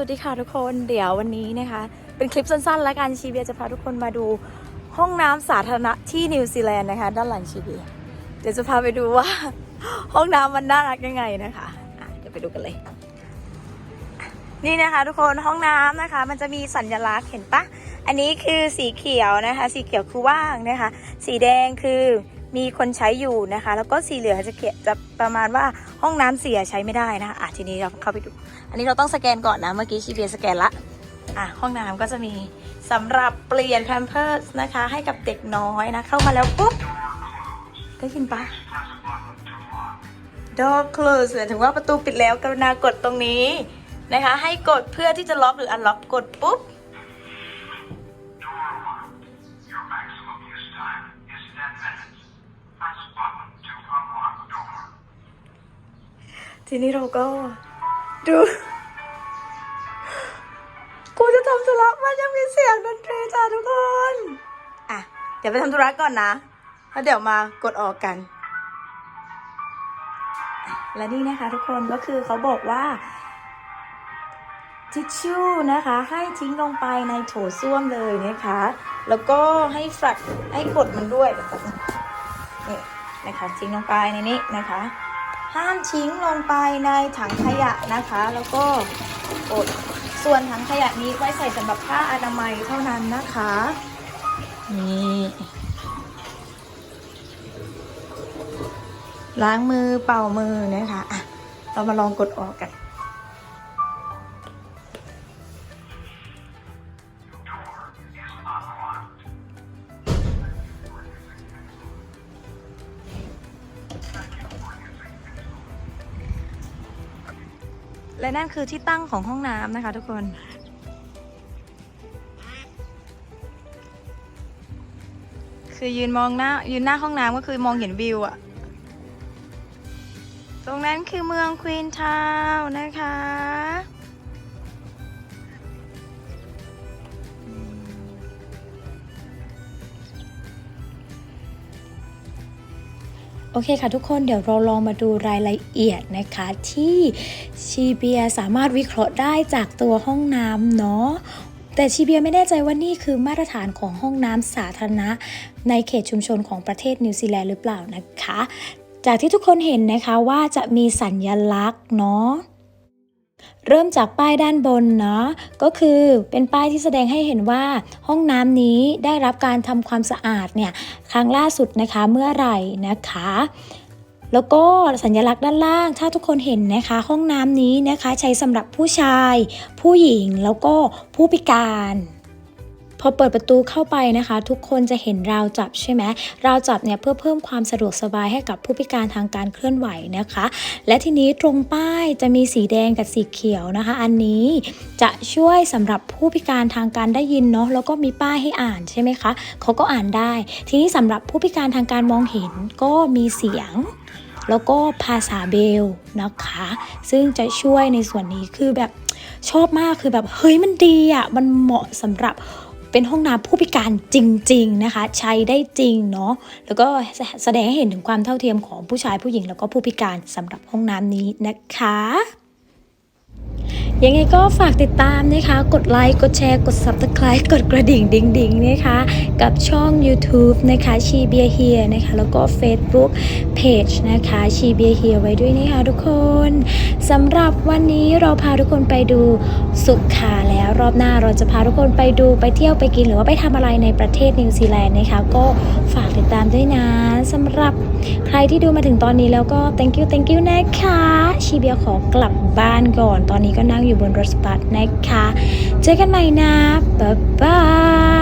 วัสดีค่ะทุกคนเดี๋ยววันนี้นะคะ เป็นคลิปสั้นๆ แล้วกันชีเบียจะพาทุกคนมาดูห้องน้ำสาธารณะที่นิวซีแลนด์นะคะ ด้านหลังชีเบียเดี๋ยวจะพาไปดูว่า ห้องน้ำมันน่ารักยังไงนะคะะเดี๋ยวไปดูกันเลย นี่นะคะทุกคนห้องน้ำนะคะ มันจะมีสัญลักษณ์เห็นปะอันนี้คือสีเขียวนะคะ สีเขียวคือว่างนะคะ สีแดงคือ มีคนใช้อยู่นะคะ แล้วก็สีเหลืองจะเขียนจะประมาณว่าห้องน้ำเสียใช้ไม่ได้นะคะอะทีนี้เราเข้าไปดู อันนี้เราต้องสแกนก่อนนะ เมื่อกี้ชีเบียสแกนละอะห้องน้ำก็จะมีสำหรับเปลี่ยนแพมเพิร์สนะคะ ให้กับเด็กน้อยนะ เข้ามาแล้วปุ๊บได้ยินปะ door close หมายถึงว่าประตูปิดแล้วกรุณากดตรงนี้นะคะ ให้กดเพื่อที่จะล็อกหรือ unlock กดปุ๊บ ทีนี้เราก็ดู กูจะทำธุระมันยังมีเสียงดนตรีจ้าทุกคน อะ เดี๋ยวไปทำธุระก่อนนะ แล้วเดี๋ยวมากดออกกัน และนี่นะคะทุกคนก็คือเขาบอกว่าทิชชู่นะคะ ให้ทิ้งลงไปในโถส้วมเลยนะคะ แล้วก็ให้ฝักให้กดมันด้วยนี่นะคะทิ้งลงไปในนี้นะคะ ห้ามทิ้งลงไปในถังขยะนะคะ แล้วก็อดส่วนถังขยะนี้ไว้ใส่สำหรับผ้าอนามัยเท่านั้นนะคะนี่ล้างมือเป่ามือนะคะอะเรามาลองกดออกกัน และนั่นคือที่ตั้งของห้องน้ำนะคะทุกคน คือยืนมองหน้ายืนหน้าห้องน้ำก็คือมองเห็นวิวอะตรงนั้นคือเมืองควีนทาวน์นะคะ อเคค่ะทุกคนเดี๋ยวเราลองมาดูรายละเอียดนะคะที่ชีเบียสามารถวิเคราะห์ได้จากตัวห้องน้ำเนาะแต่ชีเบียไม่แน่ใจว่านี่คือมาตรฐานของห้องน้ำสาธารณะ ในเขตชุมชนของประเทศนิวซีแลนด์หรือเปล่านะคะ จากที่ทุกคนเห็นนะคะว่าจะมีสัญญลักษณ์เนาะ เริ่มจากป้ายด้านบนเนาะก็คือเป็นป้ายที่แสดงให้เห็นว่าห้องน้ำนี้ได้รับการทำความสะอาดเนี่ยครั้งล่าสุดนะคะเมื่อไหร่นะคะ แล้วก็สัญลักษณ์ด้านล่าง ถ้าทุกคนเห็นนะคะ ห้องน้ำนี้นะคะใช้สำหรับผู้ชาย ผู้หญิงแล้วก็ผู้พิการ พอเปิดประตูเข้าไปนะคะ ทุกคนจะเห็นราวจับใช่ไหมราวจับเนี่ยเพื่อเพิ่มความสะดวกสบายให้กับผู้พิการทางการเคลื่อนไหวนะคะ และทีนี้ตรงป้ายจะมีสีแดงกับสีเขียวนะคะ อันนี้จะช่วยสำหรับผู้พิการทางการได้ยินเนาะแล้วก็มีป้ายให้อ่านใช่ไหมคะเขาก็อ่านได้ ทีนี้สำหรับผู้พิการทางการมองเห็นก็มีเสียงแล้วก็ภาษาเบลนะคะ ซึ่งจะช่วยในส่วนนี้คือแบบชอบมากคือแบบเฮ้ยมันดีอะมันเหมาะสำหรับ เป็นห้องน้ำผู้พิการจริง ๆนะคะ ใช้ได้จริงเนาะแล้วก็แสดงให้เห็นถึงความเท่าเทียมของผู้ชายผู้หญิงแล้วก็ผู้พิการสำหรับห้องน้ำนี้นะคะ ยังไงก็ฝากติดตามนะคะ กดไลค์ กดแชร์ กด subscribe กดกระดิ่งดิ่งดิ่งๆนะคะ กับช่อง YouTube นะคะชีเบียเฮียนะคะ แล้วก็ Facebook Page นะคะชีเบียเฮียไว้ด้วยนะคะทุกคนสำหรับวันนี้เราพาทุกคนไปดูสุขาแล้วรอบหน้าเราจะพาทุกคนไปดูไปเที่ยวไปกินหรือว่าไปทำอะไรในประเทศนิวซีแลนด์นะคะ ก็ฝากติดตามด้วยนะสำหรับใครที่ดูมาถึงตอนนี้แล้วก็ thank you thank you นะคะชีเบียขอกลับบ้านก่อน ตอนนี้ก็นั่งอยู่บนรถบัสนะคะ เจอกันใหม่นะ บ๊ายบาย